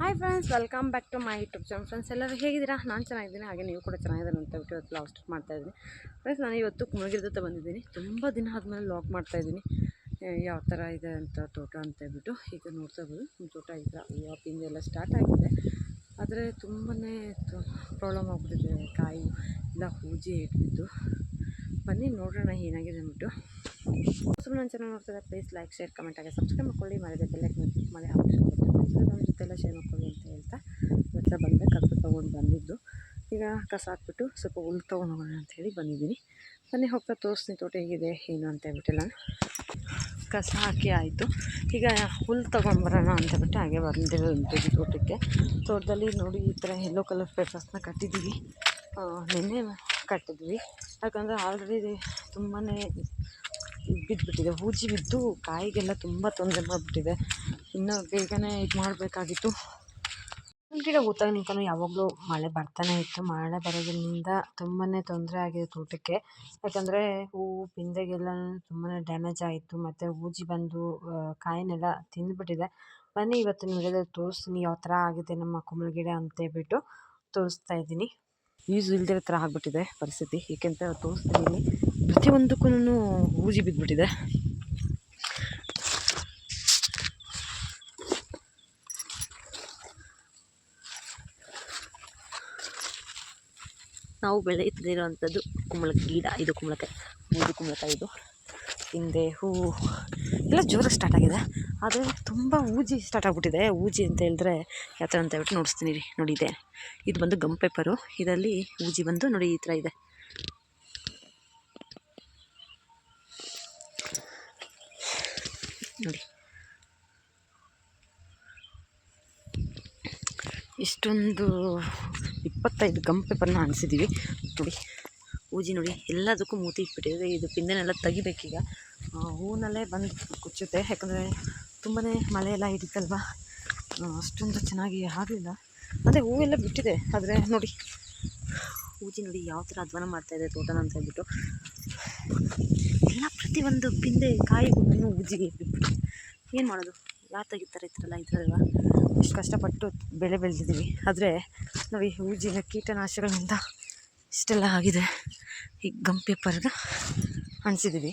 Hi friends welcome back to my YouTube channel friends ಎಲ್ಲರೂ ಹೇಗಿದ್ದೀರಾ? ನಾನು ಚೆನ್ನಾಗಿದ್ದೀನಿ, ಹಾಗೆ ನೀವು ಕೂಡ ಚೆನ್ನಾಗಿದ್ದಾರೆ ಅಂತ ಬಿಟ್ಟು ಇವತ್ತು ಲಾಗ್ ಸ್ಟಾರ್ಟ್ ಮಾಡ್ತಾ ಇದ್ದೀನಿ. ಫ್ರೆಂಡ್ಸ್ ನಾನು ಇವತ್ತು ಕುಮಗಿರ್ದತ್ತ ಬಂದಿದ್ದೀನಿ. ತುಂಬ ದಿನ ಆದಮೇಲೆ ಲಾಗ್ ಮಾಡ್ತಾ ಇದ್ದೀನಿ. ಯಾವ ಥರ ಇದೆ ಅಂತ ತೋಟ ಅಂತ ಹೇಳ್ಬಿಟ್ಟು ಈಗ ನೋಡ್ತಾ ಇರ್ಬೋದು. ನಮ್ಮ ತೋಟ ಈಗ ಹೂವು ಎಲ್ಲ ಸ್ಟಾರ್ಟ್ ಆಗಿದೆ. ಆದರೆ ತುಂಬಾ ಪ್ರಾಬ್ಲಮ್ ಆಗಿಬಿಟ್ಟಿದೆ. ಕಾಯಿ ಎಲ್ಲ ಹೂಜಿ ಇಟ್ಬಿಟ್ಟು. ಬನ್ನಿ ನೋಡೋಣ ಏನಾಗಿದೆ ಅಂದ್ಬಿಟ್ಟು. ಸುಮ್ಮನೆ ನಾನು ಚೆನ್ನಾಗಿ ನೋಡ್ತಾರೆ ಪ್ಲೀಸ್ ಲೈಕ್ ಶೇರ್ ಕಮೆಂಟ್ ಆಗಿ ಸಬ್ಸ್ಕ್ರೈಬ್ ಮಾಡ್ಕೊಳ್ಳಿ. ಮನೆ ಬೆಲ್ಲೈಕ್ ಕ್ಲಿಕ್ ಮಾಡಿ. ಆಪ್ಷನ್ ಶೇವ್ ಹಾಕೊಳ್ಳಿ ಅಂತ ಹೇಳ್ತಾ ಹತ್ರ ಬಂದೆ ಕಸ ತೊಗೊಂಡು ಬಂದಿದ್ದು. ಈಗ ಕಸ ಹಾಕ್ಬಿಟ್ಟು ಸ್ವಲ್ಪ ಹುಲ್ಲು ತೊಗೊಂಡು ಹೋಗೋಣ ಅಂತ ಹೇಳಿ ಬಂದಿದ್ದೀನಿ. ಬನ್ನಿ, ಹೋಗ್ತಾ ತೋರಿಸ್ತೀನಿ ತೋಟ ಹೇಗಿದೆ, ಏನು ಅಂತ ಹೇಳ್ಬಿಟ್ಟು ನಾನು ಕಸ ಹಾಕಿ ಆಯಿತು. ಈಗ ಹುಲ್ಲು ತೊಗೊಂಡ್ಬರೋಣ ಅಂತ ಬಿಟ್ಟು ಹಾಗೆ ಬಂದಿರೋದು ತೋಟಕ್ಕೆ. ತೋಟದಲ್ಲಿ ನೋಡಿ ಈ ಥರ ಯೆಲ್ಲೋ ಕಲರ್ ಪೇಪರ್ಸ್ನ ಕಟ್ಟಿದ್ದೀವಿ. ನಿನ್ನೆ ಕಟ್ಟಿದ್ವಿ. ಯಾಕಂದರೆ ಆಲ್ರೆಡಿ ತುಂಬಾ ಬಿದ್ದುಬಿಟ್ಟಿದೆ ಹೂಜಿ ಬಿದ್ದು ಕಾಯಿಗೆಲ್ಲ ತುಂಬ ತೊಂದರೆ ಮಾಡಿಬಿಟ್ಟಿದೆ. ಇನ್ನು ಬೇಗನೆ ಇದು ಮಾಡಬೇಕಾಗಿತ್ತು. ಗಿಡ ನಿಂತನೂ ಯಾವಾಗಲೂ ಮಳೆ ಬರ್ತಾನೆ ಇತ್ತು. ಮಳೆ ಬರೋದ್ರಿಂದ ತುಂಬಾ ತೊಂದರೆ ಆಗಿದೆ ತೋಟಕ್ಕೆ. ಯಾಕಂದರೆ ಹೂವು ಪಿಂದೆಗೆಲ್ಲ ತುಂಬಾ ಡ್ಯಾಮೇಜ್ ಆಯಿತು. ಮತ್ತು ಹೂಜಿ ಬಂದು ಕಾಯಿನೆಲ್ಲ ತಿಂದುಬಿಟ್ಟಿದೆ. ಬನ್ನಿ ಇವತ್ತು ನಿಮಗೆ ತೋರಿಸ್ತೀನಿ ಯಾವ ಥರ ಆಗಿದೆ ನಮ್ಮ ಕುಂಬಳ ಗಿಡ ಅಂತೇಳ್ಬಿಟ್ಟು ತೋರಿಸ್ತಾ ಇದ್ದೀನಿ. ಯೂಸ್ ಇಲ್ಲದಿರೋ ಥರ ಆಗಿಬಿಟ್ಟಿದೆ ಪರಿಸ್ಥಿತಿ. ಏಕೆಂತ ತೋರಿಸ್ತೀನಿ ಪ್ರತಿಯೊಂದಕ್ಕೂ ಊಜಿ ಬಿದ್ದುಬಿಟ್ಟಿದೆ ನಾವು ಬೆಳೆಯುತ್ತಿರುವಂಥದ್ದು ಕುಂಬಳಕಾಯಿ ಗಿಡ. ಇದು ಕುಂಬಳಕಾಯಿ. ಬೂದು ಕುಂಬಳಕಾಯಿ. ಇದು ಹಿಂದೆ ಹೂವು ಎಲ್ಲ ಜೋರಾಗಿ ಸ್ಟಾರ್ಟ್ ಆಗಿದೆ. ಆದರೆ ತುಂಬ ಊಜಿ ಸ್ಟಾರ್ಟ್ ಆಗಿಬಿಟ್ಟಿದೆ. ಊಜಿ ಅಂತ ಹೇಳಿದ್ರೆ ಯಾವ ಥರ ಅಂತ ಹೇಳ್ಬಿಟ್ಟು ನೋಡಿಸ್ತೀನಿ ರೀ ನೋಡಿ ಇದೆ ಇದು ಬಂದು ಗಮ್ ಪೇಪರು ಇದರಲ್ಲಿ ಊಜಿ ಬಂದು ನೋಡಿ ಈ ಥರ ಇದೆ. ನೋಡಿ ಇಷ್ಟೊಂದು ಇಪ್ಪತ್ತೈದು ಗಮ್ ಪೇಪರ್ನ ಅನಿಸಿದ್ದೀವಿ ನೋಡಿ, ಊಜಿ ನೋಡಿ, ಎಲ್ಲದಕ್ಕೂ ಮೂತಿ ಇಟ್ಬಿಟ್ಟಿದೆ. ಇದು ಪಿಂದೆನೆಲ್ಲ ತೆಗಿಬೇಕೀಗ. ಹೂವಿನಲ್ಲೇ ಬಂದು ಕುಚ್ಚುತ್ತೆ. ಯಾಕಂದರೆ ತುಂಬಾ ಮಳೆ ಎಲ್ಲ ಇರುತ್ತಲ್ವ? ಅಷ್ಟೊಂದು ಚೆನ್ನಾಗಿ ಆಗಲಿಲ್ಲ. ಅದೇ ಹೂವೆಲ್ಲ ಬಿಟ್ಟಿದೆ. ಆದರೆ ನೋಡಿ, ಊಜಿ ನೋಡಿ ಯಾವ ಥರ ಅಧ್ವಾನ ಮಾಡ್ತಾಯಿದೆ ತೋಟನ ಅಂತ ಹೇಳ್ಬಿಟ್ಟು. ಎಲ್ಲ ಪ್ರತಿಯೊಂದು ಪಿಂದೆ ಕಾಯಿಗೂ ಊಜಿಗೆ ಬಿಟ್ಬಿಟ್ಟು. ಏನು ಮಾಡೋದು? ಯಾರು ತೆಗಿತಾರೆ ಇತ್ತರಲ್ಲ ಇದ್ರಲ್ವ? ಎಷ್ಟು ಕಷ್ಟಪಟ್ಟು ಬೆಳೆ ಬೆಳೆದಿದ್ದೀವಿ. ಆದರೆ ನಾವು ಈ ಹೂಜಿನ ಕೀಟನಾಶಕಗಳಿಂದ ಇಷ್ಟೆಲ್ಲ ಆಗಿದೆ. ಈ ಗಮ್ ಪೇಪರ್ಗೆ ಅಣಿಸಿದ್ದೀವಿ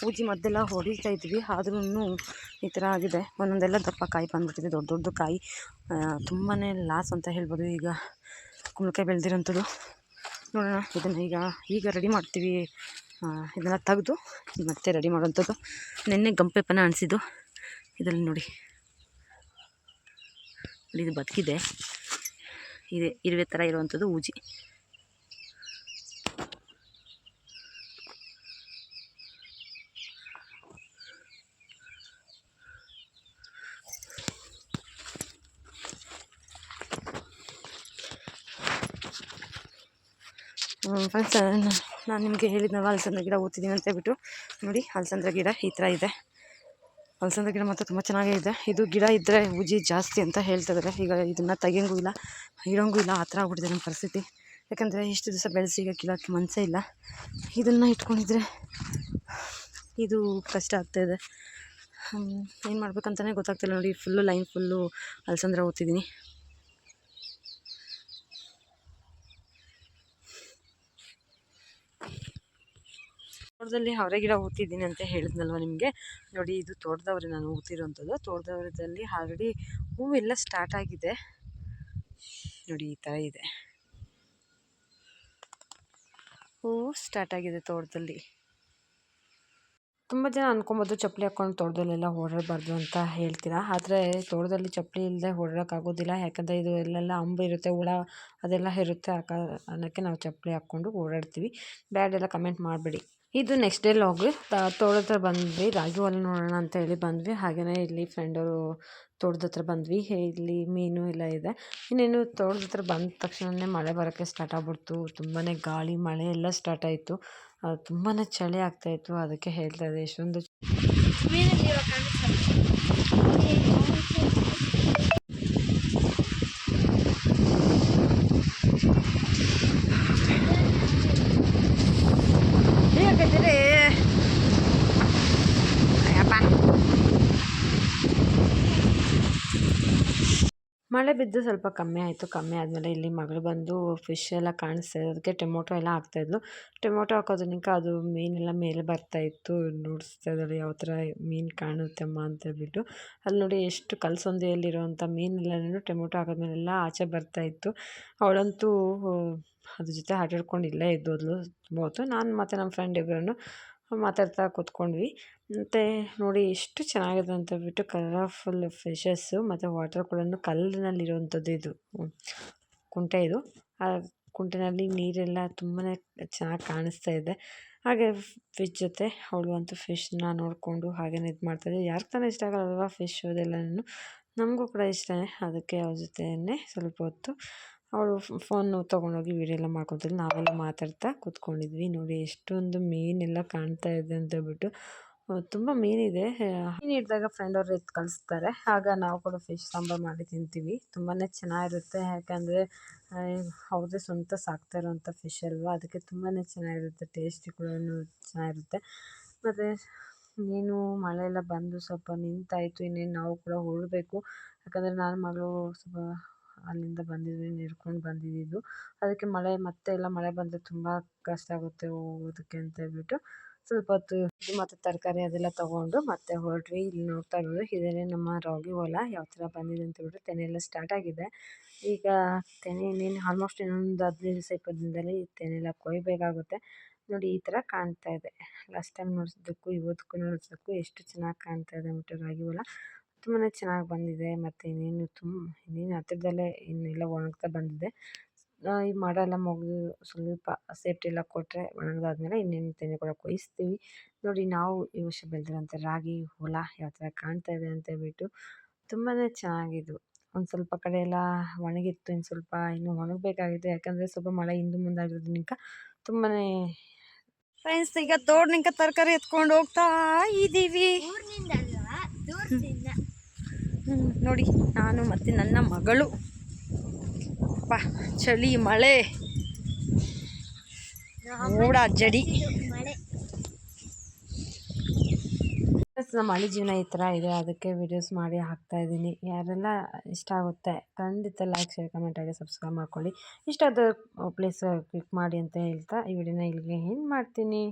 ಪೂಜೆ ಮದ್ದೆಲ್ಲ ಹೊಡಿತಾ ಇದ್ವಿ. ಆದ್ರೂ ಈ ಥರ ಆಗಿದೆ. ಒಂದೊಂದೆಲ್ಲ ದಪ್ಪ ಕಾಯಿ ಬಂದುಬಿಟ್ಟಿದೆ. ದೊಡ್ಡ ದೊಡ್ಡ ಕಾಯಿ. ತುಂಬಾ ಲಾಸ್ ಅಂತ ಹೇಳ್ಬೋದು ಈಗ ಕುಂಬಳಕಾಯಿ ಬೆಳೆದಿರೋಂಥದ್ದು. ನೋಡೋಣ, ಇದನ್ನು ಈಗ ಈಗ ರೆಡಿ ಮಾಡ್ತೀವಿ. ಇದನ್ನು ತೆಗೆದು ಮತ್ತೆ ರೆಡಿ ಮಾಡೋವಂಥದ್ದು. ನಿನ್ನೆ ಗಂಪೆಪ್ಪನ ಅನಿಸಿದ್ದು. ಇದರಲ್ಲಿ ನೋಡಿ. ಇದು ಬದುಕಿದೆ. ಇದೆ, ಇರುವೆ ಥರ ಇರುವಂಥದ್ದು, ಊಜಿ. ಫ್ರೆಂಡ್ಸ್ ನಾನು ನಿಮಗೆ ಹೇಳಿದ್ನಲ್ಲ ಅಲಸಂದ್ರ ಗಿಡ ಓದ್ತಿದ್ದೀನಿ ಅಂತ ಹೇಳ್ಬಿಟ್ಟು. ನೋಡಿ ಹಲಸಂದ್ರ ಗಿಡ ಈ ಥರ ಇದೆ. ಹಲಸಂದ್ರ ಗಿಡ ಮಾತ್ರ ತುಂಬ ಚೆನ್ನಾಗೇ ಇದೆ. ಇದು ಗಿಡ ಇದ್ದರೆ ಉಜಿ ಜಾಸ್ತಿ ಅಂತ ಹೇಳ್ತಿದ್ದಾರೆ ಈಗ ಇದನ್ನು ತೆಗಿಯೋಂಗೂ ಇಲ್ಲ, ಇಡೋಂಗೂ ಇಲ್ಲ, ಆ ಥರ ಆಗ್ಬಿಟ್ಟಿದೆ ನಮ್ಮ ಪರಿಸ್ಥಿತಿ. ಯಾಕಂದರೆ ಇಷ್ಟು ದಿವಸ ಬೆಳೆಸಿ ಈಗ ಕಿಲೋಕ್ಕೆ ಮನಸ್ಸೇ ಇಲ್ಲ. ಇದನ್ನು ಇಟ್ಕೊಂಡಿದ್ರೆ ಇದು ಕಷ್ಟ ಆಗ್ತಾಯಿದೆ ಏನು ಮಾಡ್ಬೇಕಂತಲೇ ಗೊತ್ತಾಗ್ತಿಲ್ಲ ನೋಡಿ ಫುಲ್ಲು ಲೈನ್ ಫುಲ್ಲು ಹಲಸಂದ್ರ ಓದ್ತಿದ್ದೀನಿ ತೋಟದಲ್ಲಿ ಅವರೆ ಗಿಡ ಊತಿದ್ದೀನಿ ಅಂತ ಹೇಳಿದ್ನಲ್ವ ನಿಮಗೆ? ನೋಡಿ, ಇದು ತೋಟದವ್ರೆ, ನಾನು ಊತಿರೋಂಥದ್ದು ತೋಟದವರದಲ್ಲಿ ಆಲ್ರೆಡಿ ಹೂವೆಲ್ಲ ಸ್ಟಾರ್ಟ್ ಆಗಿದೆ. ನೋಡಿ, ಈ ಥರ ಇದೆ. ಹೂವು ಸ್ಟಾರ್ಟ್ ಆಗಿದೆ ತೋಟದಲ್ಲಿ. ತುಂಬ ಜನ ಅನ್ಕೊಬೋದು ಚಪ್ಪಲಿ ಹಾಕ್ಕೊಂಡು ತೋಟದಲ್ಲೆಲ್ಲ ಓಡಾಡಬಾರ್ದು ಅಂತ ಹೇಳ್ತೀರಾ? ಆದರೆ ತೋಟದಲ್ಲಿ ಚಪ್ಪಲಿ ಇಲ್ಲದೆ ಓಡಾಡೋಕ್ಕಾಗೋದಿಲ್ಲ ಯಾಕಂದರೆ ಇದು ಎಲ್ಲೆಲ್ಲ ಅಂಬು ಇರುತ್ತೆ, ಹುಳ ಅದೆಲ್ಲ ಇರುತ್ತೆ. ಆ ಕಾರಣಕ್ಕೆ ನಾವು ಚಪ್ಪಲಿ ಹಾಕ್ಕೊಂಡು ಓಡಾಡ್ತೀವಿ. ಬ್ಯಾಡ್ ಎಲ್ಲ ಕಮೆಂಟ್ ಮಾಡಬೇಡಿ. ಇದು ನೆಕ್ಸ್ಟ್ ಡೇ ಲಾಗ್ ತೋಟದ ಹತ್ರ ಬಂದ್ವಿ. ರಾಗಿ ಹೊಲ ನೋಡೋಣ ಅಂತ ಹೇಳಿ ಬಂದ್ವಿ. ಹಾಗೆಯೇ ಇಲ್ಲಿ ಫ್ರೆಂಡವರು ತೋಟದ ಹತ್ರ ಬಂದ್ವಿ. ಇಲ್ಲಿ ಮೀನು ಎಲ್ಲ ಇದೆ. ಇನ್ನೇನು ತೋಟದ ಹತ್ರ ಬಂದ ತಕ್ಷಣವೇ ಮಳೆ ಬರೋಕ್ಕೆ ಸ್ಟಾರ್ಟ್ ಆಗ್ಬಿಡ್ತು. ತುಂಬಾ ಗಾಳಿ, ಮಳೆ ಎಲ್ಲ ಸ್ಟಾರ್ಟ್ ಆಯಿತು. ತುಂಬಾ ಚಳಿ ಆಗ್ತಾಯಿತ್ತು ಅದಕ್ಕೆ ಹೇಳ್ತಾ ಇದೆ ಎಷ್ಟೊಂದು ಮಳೆ ಬಿದ್ದು ಸ್ವಲ್ಪ ಕಮ್ಮಿ ಆಯಿತು, ಕಮ್ಮಿ ಆದಮೇಲೆ ಇಲ್ಲಿ ಮಗಳು ಬಂದು ಫಿಶ್ ಎಲ್ಲ ಕಾಣಿಸ್ತಾ ಅದಕ್ಕೆ ಟೊಮೊಟೊ ಎಲ್ಲ ಹಾಕ್ತಾಯಿದ್ಲು ಟೊಮೊಟೊ ಹಾಕೋದನಿಕ ಅದು ಮೀನೆಲ್ಲ ಮೇಲೆ ಬರ್ತಾಯಿತ್ತು ನೋಡಿಸ್ತಾ ಇದ್ದಾಳೆ, ಯಾವ ಥರ ಮೀನು ಕಾಣುತ್ತಮ್ಮ ಅಂತ ಹೇಳ್ಬಿಟ್ಟು. ಅಲ್ಲಿ ನೋಡಿ ಎಷ್ಟು ಕಲಸೊಂದೆಯಲ್ಲಿರುವಂಥ ಮೀನೆಲ್ಲನೂ ಟೊಮೊಟೊ ಹಾಕೋದ್ಮೇಲೆಲ್ಲ ಆಚೆ ಬರ್ತಾಯಿತ್ತು ಅವಳಂತೂ ಅದ್ರ ಜೊತೆ ಆಟಾಡ್ಕೊಂಡು ಇಲ್ಲೇ ಇದ್ದೋದ್ಲು. ತುಂಬ ಹೊತ್ತು ನಾನು ಮತ್ತು ನಮ್ಮ ಫ್ರೆಂಡ್ ಇಬ್ಬರನ್ನು ಮಾತಾಡ್ತಾ ಕೂತ್ಕೊಂಡ್ವಿ. ಮತ್ತು ನೋಡಿ ಎಷ್ಟು ಚೆನ್ನಾಗಿದೆ ಅಂತ ಹೇಳ್ಬಿಟ್ಟು ಕಲರ್ಫುಲ್ ಫಿಶಸ್ಸು ಮತ್ತು ವಾಟರ್ ಕೂಡ ಕಲ್ಲಿನಲ್ಲಿರುವಂಥದ್ದು ಇದು. ಕುಂಟೆ ಇದು. ಆ ಕುಂಟೆನಲ್ಲಿ ನೀರೆಲ್ಲ ತುಂಬಾ ಚೆನ್ನಾಗಿ ಕಾಣಿಸ್ತಾ ಇದೆ. ಹಾಗೆ ಫಿಶ್ ಜೊತೆ ಅವಳು ಅಂತೂ ಫಿಶ್ನ ನೋಡಿಕೊಂಡು ಹಾಗೇನೆ ಇದು ಮಾಡ್ತಾಯಿದ್ದೆ ಯಾರಿಗೆ ತಾನೇ ಇಷ್ಟ ಆಗಲ್ಲಲ್ವ ಫಿಶ್ ಅದೆಲ್ಲನೂ ನಮಗೂ ಕೂಡ ಇಷ್ಟನೇ. ಅದಕ್ಕೆ ಅವ್ರ ಜೊತೆಯೇ ಸ್ವಲ್ಪ ಹೊತ್ತು ಅವಳು ಫೋನು ತೊಗೊಂಡೋಗಿ ವೀಡಿಯೋ ಎಲ್ಲ ಮಾಡ್ಕೊತಿದ್ಲು. ನಾವೆಲ್ಲ ಮಾತಾಡ್ತಾ ಕೂತ್ಕೊಂಡಿದ್ವಿ. ನೋಡಿ ಎಷ್ಟೊಂದು ಮೀನೆಲ್ಲ ಕಾಣ್ತಾ ಇದೆ ಅಂತ ಹೇಳ್ಬಿಟ್ಟು ತುಂಬ ಮೀನಿದೆ ಮೀನ್ ಹಿಡಿದಾಗ ಫ್ರೆಂಡ್ ಅವ್ರು ಎತ್ತು ಕಳಿಸ್ತಾರೆ. ಆಗ ನಾವು ಕೂಡ ಫಿಶ್ ಸಾಂಬಾರು ಮಾಡಿ ತಿಂತೀವಿ. ತುಂಬಾ ಚೆನ್ನಾಗಿರುತ್ತೆ. ಯಾಕಂದ್ರೆ ಅವ್ರದ್ದೇ ಸ್ವಂತ ಸಾಕ್ತಾ ಇರೋವಂಥ ಫಿಶ್ ಅಲ್ವಾ? ಅದಕ್ಕೆ ತುಂಬಾ ಚೆನ್ನಾಗಿರುತ್ತೆ. ಟೇಸ್ಟಿ ಕೂಡ ಚೆನ್ನಾಗಿರುತ್ತೆ. ಮತ್ತು ನೀನು ಮಳೆ ಎಲ್ಲ ಬಂದು ಸ್ವಲ್ಪ ನಿಂತಾಯಿತು. ಇನ್ನೇನು ನಾವು ಕೂಡ ಹೊರಡಬೇಕು ಯಾಕಂದರೆ, ನಾನು ಮಗಳು ಸ್ವಲ್ಪ ಅಲ್ಲಿಂದ ಬಂದಿದ್ವಿ ನಿರ್ಕೊಂಡು ಬಂದಿದ್ದು. ಅದಕ್ಕೆ ಮಳೆ, ಮತ್ತೆ ಎಲ್ಲ ಮಳೆ ಬಂದರೆ ತುಂಬ ಕಷ್ಟ ಆಗುತ್ತೆ ಹೋಗೋದಕ್ಕೆ ಅಂತ ಹೇಳ್ಬಿಟ್ಟು ಸ್ವಲ್ಪ ಹೊತ್ತು ಮತ್ತು ತರಕಾರಿ ಅದೆಲ್ಲ ತಗೊಂಡು ಮತ್ತೆ ಹೊರಟ್ವಿ. ಇಲ್ಲಿ ನೋಡ್ತಾ ಇರೋದು ಇದೇನೆ ನಮ್ಮ ರಾಗಿ ಹೊಲ. ಯಾವ ಥರ ಬಂದಿದೆ ಅಂತ ಹೇಳ್ಬಿಟ್ಟು ತೆನೆ ಎಲ್ಲ ಸ್ಟಾರ್ಟ್ ಆಗಿದೆ. ಈಗ ತೆನೆ ಇನ್ನೇನು ಆಲ್ಮೋಸ್ಟ್ ಇನ್ನೊಂದು ಹದಿನೈದು ದಿವಸ ಇಪ್ಪತ್ತು ದಿನದಲ್ಲಿ ತೆನೆ ಎಲ್ಲ ಕೊಯ್ಬೇಕಾಗುತ್ತೆ. ನೋಡಿ ಈ ಥರ ಕಾಣ್ತಾ ಇದೆ. ಲಾಸ್ಟ್ ಟೈಮ್ ನೋಡ್ಸಿದ್ದಕ್ಕೂ ಇವತ್ತಕ್ಕೂ ನೋಡಿಸೋದಕ್ಕೂ ಎಷ್ಟು ಚೆನ್ನಾಗಿ ಕಾಣ್ತಾ ಇದೆ ಅಂದ್ಬಿಟ್ಟು ರಾಗಿ ಹೊಲ. ತುಂಬಾ ಚೆನ್ನಾಗಿ ಬಂದಿದೆ. ಮತ್ತು ಇನ್ನೇನು ತುಂಬ ಇನ್ನೇನು ಹತ್ತಿರದಲ್ಲೇ ಇನ್ನೆಲ್ಲ ಒಣಗ್ತಾ ಬಂದಿದೆ. ಈ ಮಾಡಲ್ಲ ಮಗು ಮುಗಿದು ಸ್ವಲ್ಪ ಸೇಫ್ಟಿ ಎಲ್ಲ ಕೊಟ್ಟರೆ ಒಣಗಿದಾದ್ಮೇಲೆ ಇನ್ನೇನು ತೆನೆ ಕೂಡ ಕೊಯ್ಸ್ತೀವಿ ನೋಡಿ ನಾವು ಈ ವರ್ಷ ಬೆಳೆದಿರೋಂಥ ರಾಗಿ ಹೊಲ ಯಾವ ಥರ ಕಾಣ್ತಾ ಇದೆ ಅಂತ ಹೇಳ್ಬಿಟ್ಟು ತುಂಬಾ ಚೆನ್ನಾಗಿದ್ವು. ಒಂದು ಸ್ವಲ್ಪ ಕಡೆ ಎಲ್ಲ ಒಣಗಿತ್ತು ಇನ್ನು ಸ್ವಲ್ಪ ಇನ್ನೂ ಒಣಗಬೇಕಾಗಿತ್ತು. ಯಾಕಂದರೆ ಸ್ವಲ್ಪ ಮಳೆ ಹಿಂದೆ ಮುಂದಾಗಿರೋದ್ರಿಂದ ತುಂಬಾ ಫ್ರೆಂಡ್ಸ್ ಈಗ ತೋಡ್ನಿಂಕ ತರಕಾರಿ ಎತ್ಕೊಂಡು ಹೋಗ್ತಾ ಇದ್ದೀವಿ ನೋಡಿ ನಾನು ಮತ್ತು ನನ್ನ ಮಗಳು. ಅಪ್ಪ ಚಳಿ, ಮಳೆ. ಮೋಡ ಜಡಿ. ನಮ್ಮ ಹಳ್ಳಿ ಜೀವನ ಈ ಥರ ಇದೆ. ಅದಕ್ಕೆ ವಿಡಿಯೋಸ್ ಮಾಡಿ ಹಾಕ್ತಾ ಇದ್ದೀನಿ. ಯಾರೆಲ್ಲ ಇಷ್ಟ ಆಗುತ್ತೆ, ಖಂಡಿತ ಲೈಕ್ ಶೇರ್ ಕಮೆಂಟ್ ಆಗಿ ಸಬ್ಸ್ಕ್ರೈಬ್ ಮಾಡ್ಕೊಳ್ಳಿ. ಇಷ್ಟ ಆದ ಪ್ಲೇಸ್ ಕ್ಲಿಕ್ ಮಾಡಿ ಅಂತ ಹೇಳ್ತಾ ಈ ವಿಡಿಯೋನ ಇಲ್ಲಿಗೆ ಏನು ಮಾಡ್ತೀನಿ.